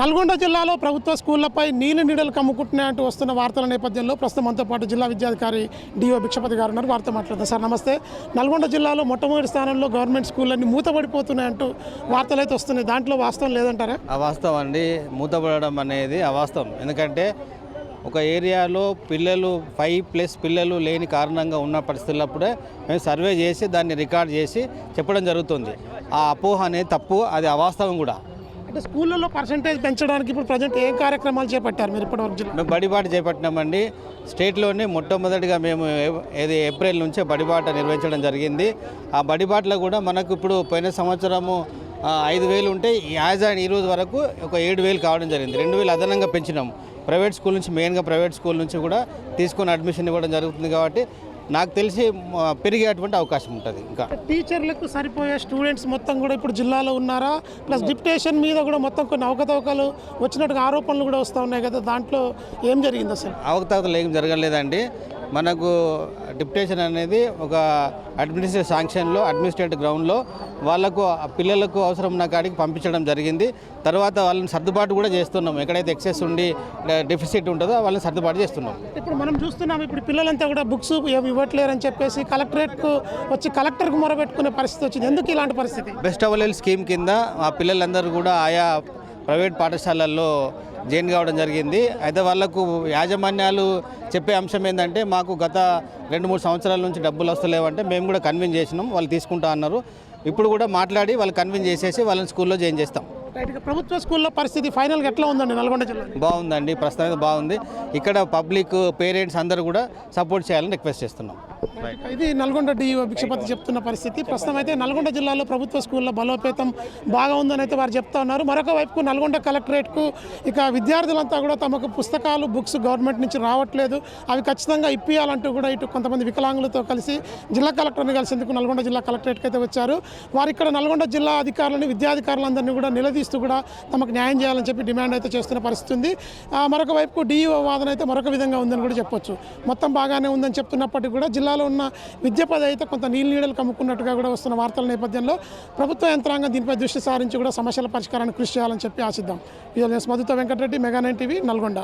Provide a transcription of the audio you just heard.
నల్గొండ జిల్లాలో ప్రభుత్వ స్కూళ్ళపై నీలి నీడలు కమ్ముకుంటున్నాయంటూ వస్తున్న వార్తల నేపథ్యంలో ప్రస్తుతం మనతో పాటు జిల్లా విద్యాధికారి డిఓ భిక్షపతి గారు ఉన్నారు. వారితో మాట్లాడతాం సార్ నమస్తే. నల్గొండ జిల్లాలో మొట్టమొదటి స్థానంలో గవర్నమెంట్ స్కూళ్ళన్నీ మూతపడిపోతున్నాయంటూ వార్తలు అయితే వస్తున్నాయి. దాంట్లో వాస్తవం లేదంటారా? అవాస్తవం అండి. మూతపడడం అనేది అవాస్తవం. ఎందుకంటే ఒక ఏరియాలో పిల్లలు ఫైవ్ ప్లస్ పిల్లలు లేని కారణంగా ఉన్న పరిస్థితులప్పుడే మేము సర్వే చేసి దాన్ని రికార్డ్ చేసి చెప్పడం జరుగుతుంది. ఆ అపోహ అనేది తప్పు అది అవాస్తవం కూడా. అంటే స్కూళ్ళలో పర్సంటేజ్ పెంచడానికి ఇప్పుడు ప్రజెంట్ ఏం కార్యక్రమాలు చేపట్టారు మీరు ఇప్పటివరకు జిల్లా మేము బడిబాట చేపట్టినామండి. స్టేట్లోనే మొట్టమొదటిగా మేము ఏది ఏప్రిల్ నుంచే బడిబాట నిర్వహించడం జరిగింది. ఆ బడిబాటలో కూడా మనకు ఇప్పుడు పోయిన సంవత్సరము ఐదు వేలు ఉంటే యాజ్ అండ్ ఈ రోజు వరకు ఒక ఏడు వేలు కావడం జరిగింది. రెండు వేలు అదనంగా పెంచినాం. ప్రైవేట్ స్కూల్ నుంచి మెయిన్గా ప్రైవేట్ స్కూల్ నుంచి కూడా తీసుకొని అడ్మిషన్ ఇవ్వడం జరుగుతుంది కాబట్టి నాకు తెలిసి పెరిగేటువంటి అవకాశం ఉంటుంది ఇంకా. టీచర్లకు సరిపోయే స్టూడెంట్స్ మొత్తం కూడా ఇప్పుడు జిల్లాలో ఉన్నారా? ప్లస్ డిప్టేషన్ మీద కూడా మొత్తం కొన్ని అవకతవకలు వచ్చినట్టుగా ఆరోపణలు కూడా వస్తూ ఉన్నాయి కదా దాంట్లో ఏం జరిగింది అసలు? అవకతవకలు ఏం జరగలేదండి. మనకు డిప్యుటేషన్ అనేది ఒక అడ్మినిస్ట్రేటివ్ శాంక్షన్లో అడ్మినిస్ట్రేటివ్ గ్రౌండ్లో వాళ్ళకు ఆ పిల్లలకు అవసరం ఉన్న కాడికి పంపించడం జరిగింది. తర్వాత వాళ్ళని సర్దుబాటు కూడా చేస్తున్నాం. ఎక్కడైతే ఎక్సెస్ ఉండి డెఫిసిట్ ఉంటుందో వాళ్ళని సర్దుబాటు చేస్తున్నాం. ఇప్పుడు మనం చూస్తున్నాం ఇప్పుడు పిల్లలంతా కూడా బుక్స్ ఏమి ఇవ్వట్లేరని చెప్పేసి కలెక్టరేట్కు వచ్చి కలెక్టర్కు మొరబెట్టుకునే పరిస్థితి వచ్చింది. ఎందుకు ఇలాంటి పరిస్థితి? బెస్ట్ అవైలబుల్ స్కీమ్ కింద ఆ పిల్లలందరూ కూడా ఆయా ప్రైవేట్ పాఠశాలల్లో జాయిన్ కావడం జరిగింది. అయితే వాళ్ళకు యాజమాన్యాలు చెప్పే అంశం ఏంటంటే మాకు గత రెండు మూడు సంవత్సరాల నుంచి డబ్బులు వస్తలేవంటే మేము కూడా కన్విన్స్ చేసినాం. వాళ్ళు తీసుకుంటా అన్నారు. ఇప్పుడు కూడా మాట్లాడి వాళ్ళు కన్విన్స్ చేసేసి వాళ్ళని స్కూల్లో జాయిన్ చేస్తాం. ప్రభుత్వ స్కూల్లో పరిస్థితి ఫైనల్గా ఎట్లా ఉందండి నల్గొండ జిల్లా? బాగుందండి ప్రస్తుతం అయితే బాగుంది. ఇక్కడ పబ్లిక్ పేరెంట్స్ అందరూ కూడా సపోర్ట్ చేయాలని రిక్వెస్ట్ చేస్తున్నాం. ఇది నల్గొండ డిఈఓ భిక్షపతి చెప్తున్న పరిస్థితి. ప్రస్తుతం అయితే నల్గొండ జిల్లాలో ప్రభుత్వ స్కూల్లో బలోపేతం బాగా ఉందని అయితే వారు చెప్తా ఉన్నారు. మరొక వైపుకు నల్గొండ కలెక్టరేట్కు ఇక విద్యార్థులంతా కూడా తమకు పుస్తకాలు బుక్స్ గవర్నమెంట్ నుంచి రావట్లేదు. అవి ఖచ్చితంగా ఇప్పియాలంటూ కూడా ఇటు కొంతమంది వికలాంగులతో కలిసి జిల్లా కలెక్టర్ని కలిసేందుకు నల్గొండ జిల్లా కలెక్టరేట్కి అయితే వచ్చారు. వారు ఇక్కడ నల్గొండ జిల్లా అధికారులని విద్యాధికారులందరినీ కూడా నిలదీస్తూ కూడా తమకు న్యాయం చేయాలని చెప్పి డిమాండ్ అయితే చేస్తున్న పరిస్థితి ఉంది. మరొక వైపుకు డిఈఓ వాదన అయితే మరొక విధంగా ఉందని కూడా చెప్పొచ్చు. మొత్తం బాగానే ఉందని చెప్తున్నప్పటికీ కూడా జిల్లాలో ఉన్న విద్య అయితే కొంత నీళ్ళు నీడలు కమ్ముకున్నట్టుగా కూడా వస్తున్న వార్తల నేపథ్యంలో ప్రభుత్వ యంత్రాంగం దీనిపై దృష్టి సారించి కూడా సమస్యల పరిష్కారానికి కృషి చేయాలని చెప్పి ఆశిద్దాం. Video మధుతో Venkatareddy mega nine TV Nalgonda.